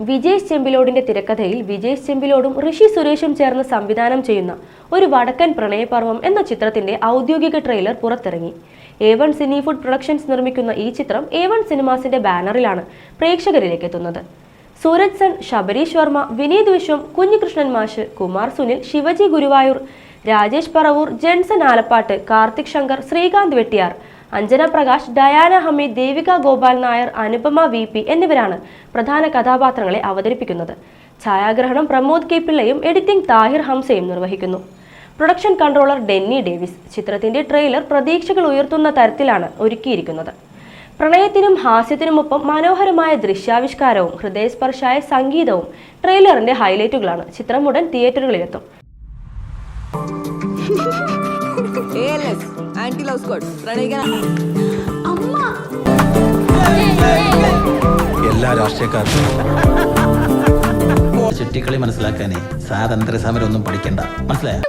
വിജയ് ചെമ്പിലോടിന്റെ തിരക്കഥയിൽ വിജയ് ചെമ്പിലോടും ഋഷി സുരേഷും ചേർന്ന് സംവിധാനം ചെയ്യുന്ന ഒരു വടക്കൻ പ്രണയപർവം എന്ന ചിത്രത്തിന്റെ ഔദ്യോഗിക ട്രെയിലർ പുറത്തിറങ്ങി. A One Cine Food Productions നിർമ്മിക്കുന്ന ഈ ചിത്രം എ വൺ സിനിമാസിന്റെ ബാനറിലാണ് പ്രേക്ഷകരിലേക്ക് എത്തുന്നത്. Suraj Sun Sabareesh Varma Vineeth Vishwam Kunhikrishnan Mash Kumar Sunil Shivaji Guruvayur Rajesh Paravur Jenson Alappat Karthik Shankar Sreekanth Vettiyar Anjana Prakash Diana Hameed Devika Gopal Nair Anupama V P എന്നിവരാണ് പ്രധാന കഥാപാത്രങ്ങളെ അവതരിപ്പിക്കുന്നത്. ഛായാഗ്രഹണം പ്രമോദ് കെ പിള്ളയും എഡിറ്റിംഗ് താഹിർ ഹംസയും നിർവഹിക്കുന്നു. പ്രൊഡക്ഷൻ കൺട്രോളർ ഡെന്നി ഡേവിസ് ചിത്രത്തിന്റെ ട്രെയിലർ പ്രതീക്ഷകൾ ഉയർത്തുന്ന തരത്തിലാണ് ഒരുക്കിയിരിക്കുന്നത്. പ്രണയത്തിനും ഹാസ്യത്തിനുമൊപ്പം മനോഹരമായ ദൃശ്യാവിഷ്കാരവും ഹൃദയസ്പർശായ സംഗീതവും ട്രെയിലറിന്റെ ഹൈലൈറ്റുകളാണ് ചിത്രം ഉടൻ തിയേറ്ററുകളിലെത്തും. Anti love squad. പ്രണയിക്കാൻ എല്ലാ രാഷ്ട്രീയക്കാർക്കും. ചുറ്റിക്കളി മനസ്സിലാക്കാനേ സ്വാതന്ത്ര്യ സമരം ഒന്നും പഠിക്കണ്ട മനസ്സിലായോ